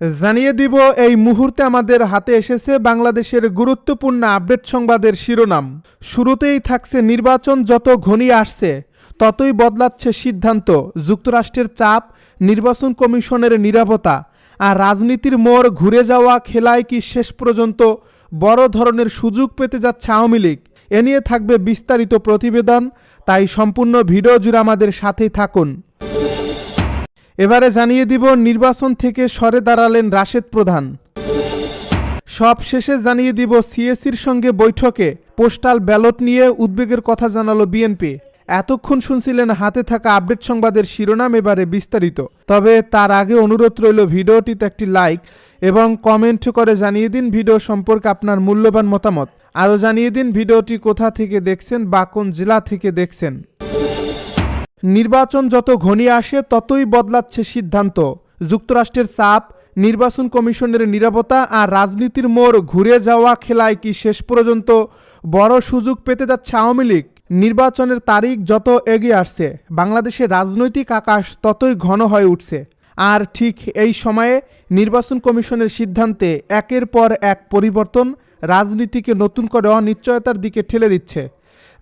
জানিয়ে দিব, এই মুহূর্তে আমাদের হাতে এসেছে বাংলাদেশের গুরুত্বপূর্ণ আপডেট সংবাদের শিরোনাম। শুরুতেই থাকছে নির্বাচন যত ঘনিয়ে আসছে, ততই বদলাচ্ছে সিদ্ধান্ত। যুক্তরাষ্ট্রের চাপ, নির্বাচন কমিশনের নিরাপত্তা আর রাজনীতির মোড় ঘুরে যাওয়া খেলায় কি শেষ পর্যন্ত বড় ধরনের সুযোগ পেতে যাচ্ছে আওয়ামী লীগ? এ নিয়ে থাকবে বিস্তারিত প্রতিবেদন, তাই সম্পূর্ণ ভিডিও জুড়ে আমাদের সাথেই থাকুন। এবারে জানিয়ে দিব, নির্বাচন থেকে সরে দাঁড়ালেন রাশেদ প্রধান। সব শেষে জানিয়ে দিব, সিএসির সঙ্গে বৈঠকে পোস্টাল ব্যালট নিয়ে উদ্বেগের কথা জানালো বিএনপি। এতক্ষণ শুনছিলেন হাতে থাকা আপডেট সংবাদের শিরোনাম এবারে বিস্তারিত। তবে তার আগে অনুরোধ রইল, ভিডিওটিতে একটি লাইক এবং কমেন্ট করে জানিয়ে দিন ভিডিও সম্পর্কে আপনার মূল্যবান মতামত। আরও জানিয়ে দিন ভিডিওটি কোথা থেকে দেখছেন বা কোন জেলা থেকে দেখছেন। নির্বাচন যত ঘনিয়ে আসে, ততই বদলাচ্ছে সিদ্ধান্ত। যুক্তরাষ্ট্রের চাপ, নির্বাচন কমিশনের নিরাপত্তা আর রাজনীতির মোড় ঘুরে যাওয়া খেলায় কি শেষ পর্যন্ত বড় সুযোগ পেতে যাচ্ছে আওয়ামী লীগ? নির্বাচনের তারিখ যত এগিয়ে আসছে, বাংলাদেশের রাজনৈতিক আকাশ ততই ঘন হয়ে উঠছে। আর ঠিক এই সময়ে নির্বাচন কমিশনের সিদ্ধান্তে একের পর এক পরিবর্তন রাজনীতিকে নতুন করে অনিশ্চয়তার দিকে ঠেলে দিচ্ছে।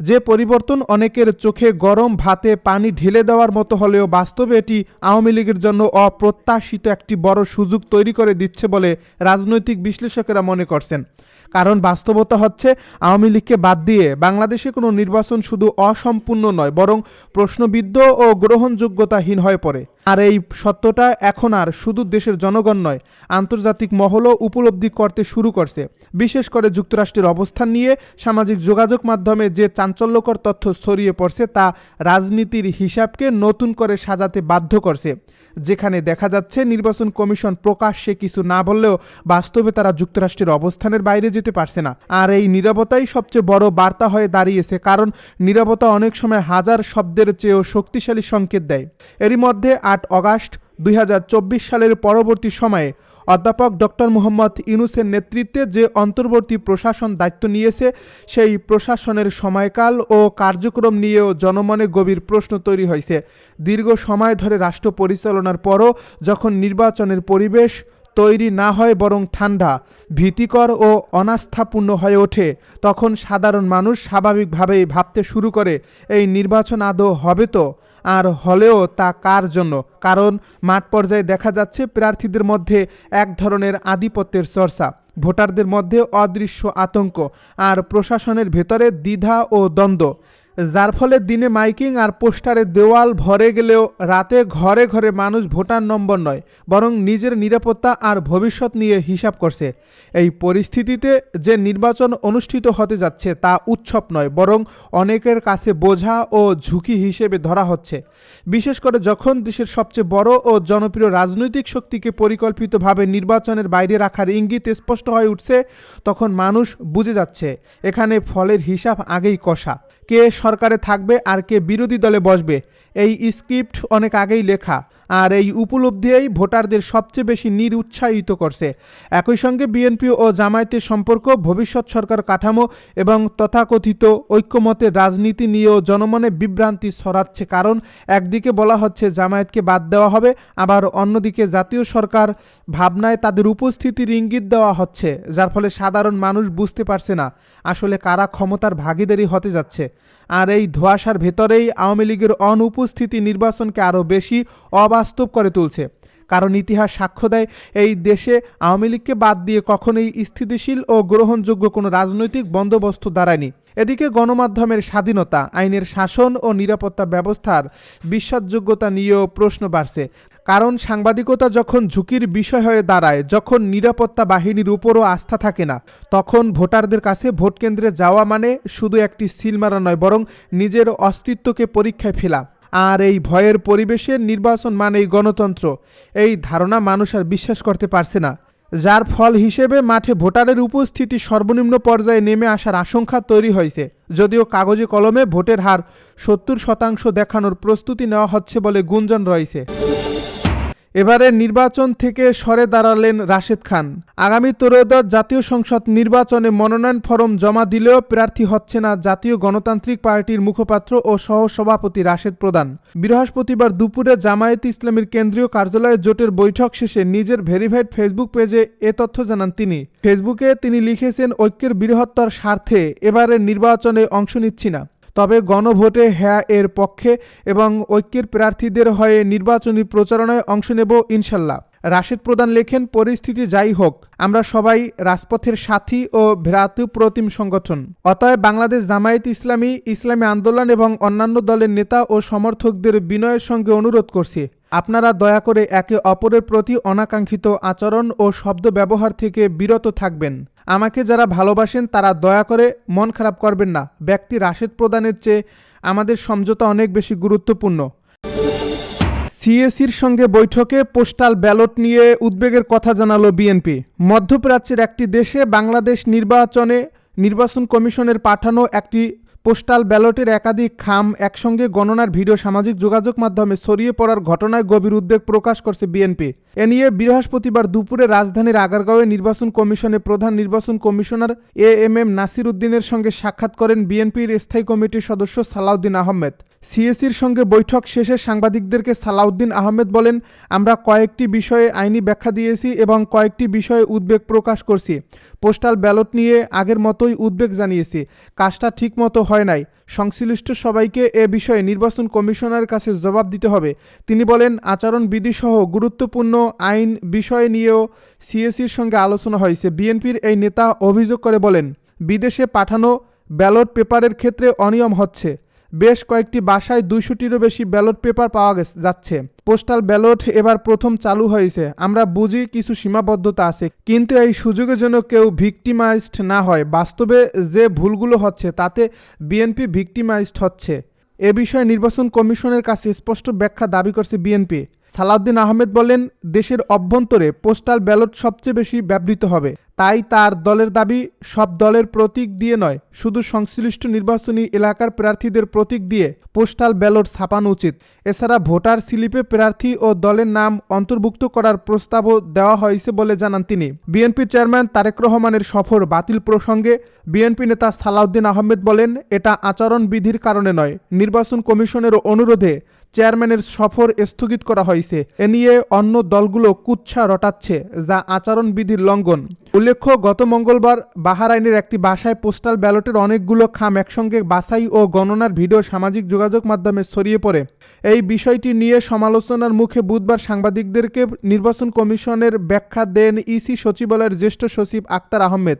যে পরিবর্তন অনেকের চোখে গরম ভাতে পানি ঢেলে দেওয়ার মতো হলেও বাস্তবে এটি আওয়ামী লীগের জন্য অপ্রত্যাশিত একটি বড় সুযোগ তৈরি করে দিচ্ছে বলে রাজনৈতিক বিশ্লেষকেরা মনে করছেন। কারণ বাস্তবতা হচ্ছে, আওয়ামী লীগকে বাদ দিয়ে বাংলাদেশে কোনো নির্বাচন শুধু অসম্পূর্ণ নয়, বরং প্রশ্নবিদ্ধ ও গ্রহণযোগ্যতাহীন হয়ে পড়ে। আর এই সত্যটা এখন আর শুধু দেশের জনগণ নয়, আন্তর্জাতিক মহলও উপলব্ধি করতে শুরু করছে। বিশেষ করে যুক্তরাষ্ট্রের অবস্থান নিয়ে সামাজিক যোগাযোগ মাধ্যমে যে চাঞ্চল্যকর তথ্য ছড়িয়ে পড়ছে তা রাজনীতির হিসাবকে নতুন করে সাজাতে বাধ্য করছে। যেখানে দেখা যাচ্ছে নির্বাচন কমিশন প্রকাশ্যে কিছু না বললেও বাস্তবে তারা যুক্তরাষ্ট্রের অবস্থানের বাইরে যেতে পারছে না। আর এই নিরাপত্তাই সবচেয়ে বড় বার্তা হয়ে দাঁড়িয়েছে, কারণ নিরাপত্তা অনেক সময় হাজার শব্দের চেয়েও শক্তিশালী সংকেত দেয়। এরই মধ্যে আট অগাস্ট দুই হাজার চব্বিশ সালের পরবর্তী সময়ে অধ্যাপক ডক্টর মোহাম্মদ ইউনুসের নেতৃত্বে যে অন্তর্বর্তী প্রশাসন দায়িত্ব নিয়েছে, সেই প্রশাসনের সময়কাল ও কার্যক্রম নিয়েও জনমনে গভীর প্রশ্ন তৈরি হয়েছে। দীর্ঘ সময় ধরে রাষ্ট্র পরিচালনার পরও যখন নির্বাচনের পরিবেশ তৈরি না হয় বরং ঠান্ডা, ভীতিকর ও অনাস্থাপূর্ণ হয়ে ওঠে, তখন সাধারণ মানুষ স্বাভাবিকভাবেই ভাবতে শুরু করে, এই নির্বাচন আদৌ হবে তো? আর হলেও তা কার জন্য? কারণ মাঠ পর্যায়ে দেখা যাচ্ছে প্রার্থীদের মধ্যে এক ধরনের আধিপত্যের চর্চা, ভোটারদের মধ্যে অদৃশ্য আতঙ্ক আর প্রশাসনের ভেতরে দ্বিধা ও দ্বন্দ্ব। যার ফলে দিনে মাইকিং আর পোস্টারে দেওয়াল ভরে গেলেও রাতে ঘরে ঘরে মানুষ ভোটার নম্বর নয়, বরং নিজের নিরাপত্তা আর ভবিষ্যৎ নিয়ে হিসাব করছে। এই পরিস্থিতিতে যে নির্বাচন অনুষ্ঠিত হতে যাচ্ছে তা উৎসব নয়, বরং অনেকের কাছে বোঝা ও ঝুঁকি হিসেবে ধরা হচ্ছে। বিশেষ করে যখন দেশের সবচেয়ে বড় ও জনপ্রিয় রাজনৈতিক শক্তিকে পরিকল্পিতভাবে নির্বাচনের বাইরে রাখার ইঙ্গিত স্পষ্ট হয়ে উঠছে, তখন মানুষ বুঝে যাচ্ছে, এখানে ফলের হিসাব আগেই কষা। কে সরকারে থাকবে আর কে বিরোধী দলে বসবে। এই স্ক্রিপ্ট অনেক আগেই লেখা, আর এই উপলব্ধিই ভোটারদের সবচেয়ে বেশি নিরুৎসাহিত করছে। একই সঙ্গে বিএনপি ও জামায়াতের সম্পর্ক, ভবিষ্যৎ সরকার কাঠামো এবং তথাকথিত ঐক্যমতের রাজনীতি নিয়েও জনমনে বিভ্রান্তি ছড়াচ্ছে কারণ একদিকে বলা হচ্ছে জামায়াতকে বাদ দেওয়া হবে, আবার অন্যদিকে জাতীয় সরকার ভাবনায় তাদের উপস্থিতির ইঙ্গিত দেওয়া হচ্ছে, যার ফলে সাধারণ মানুষ বুঝতে পারছে না আসলে কারা ক্ষমতার ভাগিদারি হতে যাচ্ছে। আর এই ধোঁয়াশার ভেতরেই আওয়ামী লীগের অনুপস্থিতি নির্বাচনকে আরও বেশি অবাস্তব করে তুলছে। কারণ ইতিহাস সাক্ষ্য দেয়, এই দেশে আওয়ামী লীগকে বাদ দিয়ে কখনোই স্থিতিশীল ও গ্রহণযোগ্য কোনো রাজনৈতিক বন্দোবস্ত দাঁড়ায়নি। এদিকে গণমাধ্যমের স্বাধীনতা, আইনের শাসন ও নিরাপত্তা ব্যবস্থার বিশ্বাসযোগ্যতা নিয়েও প্রশ্ন বাড়ছে। কারণ সাংবাদিকতা যখন ঝুঁকির বিষয় হয়ে দাঁড়ায়, যখন নিরাপত্তা বাহিনীর উপরও আস্থা থাকে না, তখন ভোটারদের কাছে ভোট কেন্দ্রে যাওয়া মানে শুধু একটি সিল মারা নয়, বরং নিজের অস্তিত্বকে পরীক্ষায় ফেলা। আর এই ভয়ের পরিবেশে নির্বাচন মানেই গণতন্ত্র। এই ধারণা মানুষ আর বিশ্বাস করতে পারছে না। যার ফল হিসেবে মাঠে ভোটারের উপস্থিতি সর্বনিম্ন পর্যায়ে নেমে আসার আশঙ্কা তৈরি হয়েছে। যদিও কাগজে কলমে ভোটের হার সত্তর শতাংশ দেখানোর প্রস্তুতি নেওয়া হচ্ছে বলে গুঞ্জন রয়েছে। এবারে নির্বাচন থেকে সরে দাঁড়ালেন রাশেদ খান। আগামী ত্রয়োদশ জাতীয় সংসদ নির্বাচনে মনোনয়ন ফরম জমা দিলেও প্রার্থী হচ্ছে না জাতীয় গণতান্ত্রিক পার্টির মুখপাত্র ও সহসভাপতি রাশেদ প্রধান। বৃহস্পতিবার দুপুরে জামায়াত ইসলামীর কেন্দ্রীয় কার্যালয়ে জোটের বৈঠক শেষে নিজের ভেরিফাইড ফেসবুক পেজে এ তথ্য জানান তিনি। ফেসবুকে তিনি লিখেছেন, ঐক্যের বৃহত্তর স্বার্থে এবারের নির্বাচনে অংশ নিচ্ছি না। তবে গণভোটে হ্যাঁ এর পক্ষে এবং ঐক্যের প্রার্থীদের হয়ে নির্বাচনী প্রচারণায় অংশ নেব ইনশাল্লাহ। রাশেদ প্রধান লেখেন, পরিস্থিতি যাই হোক, আমরা সবাই রাজপথের সাথী ও ভ্রাতুপ্রতিম সংগঠন। অতএব বাংলাদেশ জামায়াত ইসলামী ইসলামী আন্দোলন এবং অন্যান্য দলের নেতা ও সমর্থকদের বিনয়ের সঙ্গে অনুরোধ করছি। আপনারা দয়া করে একে অপরের প্রতি অনাকাঙ্ক্ষিত আচরণ ও শব্দ ব্যবহার থেকে বিরত থাকবেন। আমাকে যারা ভালোবাসেন তারা দয়া করে মন খারাপ করবেন না। ব্যক্তি রাশেদ প্রদানের চেয়ে আমাদের সমঝোতা অনেক বেশি গুরুত্বপূর্ণ। সিএসির সঙ্গে বৈঠকে পোস্টাল ব্যালট নিয়ে উদ্বেগের কথা জানালো বিএনপি। মধ্যপ্রাচ্যের একটি দেশে বাংলাদেশ নির্বাচনে নির্বাচন কমিশনের পাঠানো একটি পোস্টাল ব্যালটের একাধিক খাম একসঙ্গে গণনার ভিডিও সামাজিক যোগাযোগ মাধ্যমে ছড়িয়ে পড়ার ঘটনায় গভীর উদ্বেগ প্রকাশ করছে বিএনপি। এ নিয়ে বৃহস্পতিবার দুপুরে রাজধানীর আগারগাঁওয়ে নির্বাচন কমিশনে প্রধান নির্বাচন commissioner A M M Nasir উদ্দিনের সঙ্গে সাক্ষাৎ করেন বিএনপির স্থায়ী কমিটির সদস্য সালাউদ্দিন আহমেদ। সিএসির সঙ্গে বৈঠক শেষে সাংবাদিকদেরকে সালাউদ্দিন আহমেদ বলেন, আমরা কয়েকটি বিষয়ে আইনি ব্যাখ্যা দিয়েছি এবং কয়েকটি বিষয়ে উদ্বেগ প্রকাশ করছি। পোস্টাল ব্যালট নিয়ে আগের মতোই উদ্বেগ জানিয়েছি। কাজটা ঠিকমতো হয় নাই। সংশ্লিষ্ট সবাইকে এ বিষয়ে নির্বাচন কমিশনার কাছে জবাব দিতে হবে। তিনি বলেন আচরণবিধি সহ গুরুত্বপূর্ণ আইন বিষয় নিয়েও সিএসির সঙ্গে আলোচনা হয়েছে। বিএনপির এই নেতা অভিযোগ করে বলেন, বিদেশে পাঠানো ব্যালট পেপারের ক্ষেত্রে অনিয়ম হচ্ছে। বেশ কয়েকটি বাসায় দুইশোটিরও বেশি ব্যালট পেপার পাওয়া যাচ্ছে। পোস্টাল ব্যালট এবার প্রথম চালু হয়েছে। আমরা বুঝি কিছু সীমাবদ্ধতা আছে, কিন্তু এই সুযোগের জন্য কেউ ভিকটিমাইজড না হয়। বাস্তবে যে ভুলগুলো হচ্ছে, তাতে বিএনপি ভিকটিমাইজড হচ্ছে। এ বিষয়ে নির্বাচন কমিশনের কাছে স্পষ্ট ব্যাখ্যা দাবি করছে বিএনপি। সালাউদ্দিন আহমেদ বলেন, দেশের অভ্যন্তরে পোস্টাল ব্যালট সবচেয়ে বেশি ব্যবহৃত হবে। তাই তার দলের দাবি, সব দলের প্রতীক দিয়ে নয়, শুধু সংশ্লিষ্ট নির্বাচনী এলাকার প্রার্থীদের প্রতীক দিয়ে পোস্টাল ব্যালট ছাপানো উচিত। এছাড়া ভোটার স্লিপে প্রার্থী ও দলের নাম অন্তর্ভুক্ত করার প্রস্তাবও দেওয়া হয়েছে বলে জানান তিনি। বিএনপি চেয়ারম্যান তারেক রহমানের সফর বাতিল প্রসঙ্গে বিএনপি নেতা সালাউদ্দিন আহমেদ বলেন, এটা আচরণবিধির কারণে নয়, নির্বাচন কমিশনের অনুরোধে চেয়ারম্যানের সফর স্থগিত করা হয়েছে। এ নিয়ে অন্য দলগুলো কুচ্ছা রটাচ্ছে, যা আচরণবিধির লঙ্ঘন। উল্লেখ্য, গত মঙ্গলবার বাহারাইনের একটি বাসায় পোস্টাল ব্যালটের অনেকগুলো খাম একসঙ্গে বাছাই ও গণনার ভিডিও সামাজিক যোগাযোগ মাধ্যমে ছড়িয়ে পড়ে। এই বিষয়টি নিয়ে সমালোচনার মুখে বুধবার সাংবাদিকদেরকে নির্বাচন কমিশনের ব্যাখ্যা দেন ইসি সচিবালয়ের জ্যেষ্ঠ সচিব আক্তার আহমেদ।